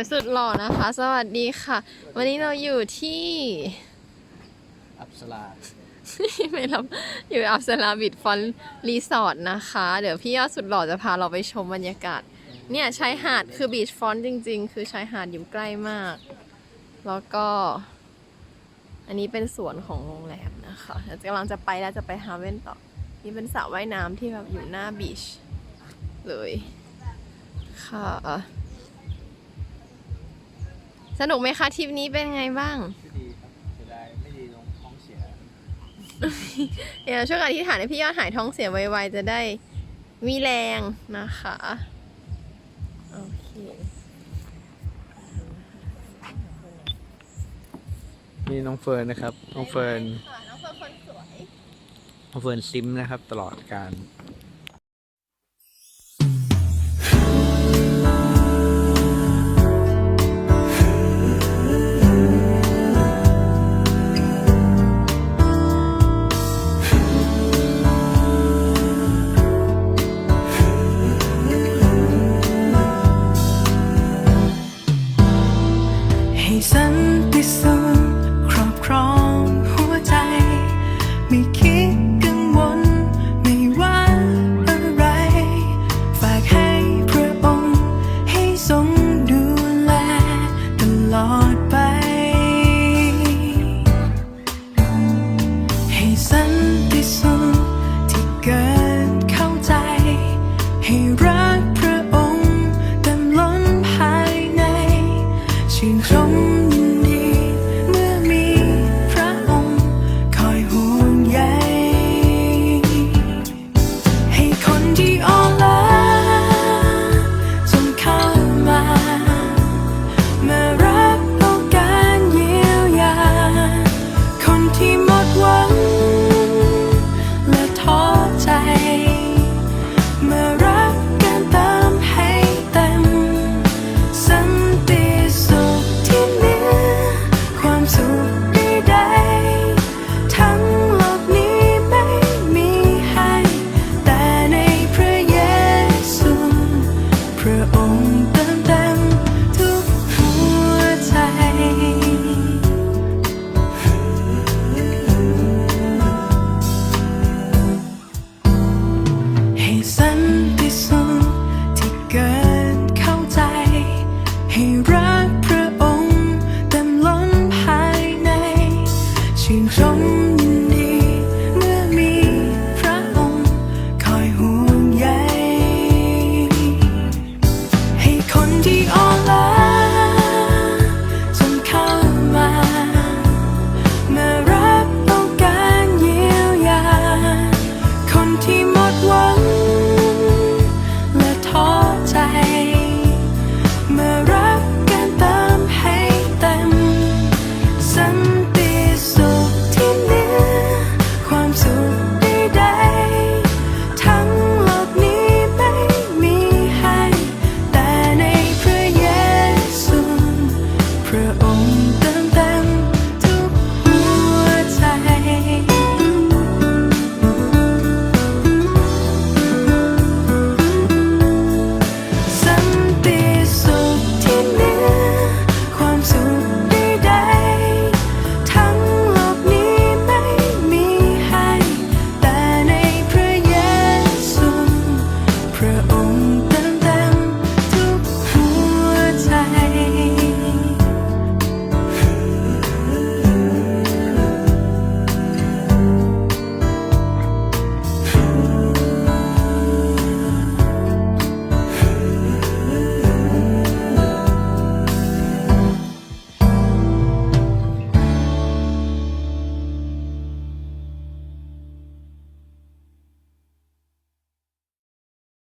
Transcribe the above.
ยสุดหล่อนะคะ สวัสดีค่ะ วันนี้เราอยู่ที่อับสลา ไม่รับอยู่อับสลาบิดฟอนรีสอร์ทนะคะ เดี๋ยวพี่ยอดสุดหล่อจะพาเราไปชมบรรยากาศ เนี่ยชายหาดคือบีชฟอนจริง ๆ คือชายหาดอยู่ใกล้มาก แล้วก็ อันนี้เป็นสวนของโรงแรมนะคะเดี๋ยวกำลังจะไปแล้วจะไปฮาเว่นต่อ นี่เป็นสระว่ายน้ำที่แบบอยู่หน้าบีชเลยค่ะ สนุกไหมคะทริปนี้เป็นไงบ้าง ที่ดีครับเสียดายไม่ดีลงท้องเสียเดี๋ยวช่วยกันอธิษฐานให้พี่ยอดหายท้องเสียไวๆจะได้มีแรงนะคะ โอเค นี่น้องเฟิร์นนะครับ น้องเฟิร์นค่ะน้องเฟิร์นคนสวย น้องเฟิร์นซิมนะครับ ตลอดการ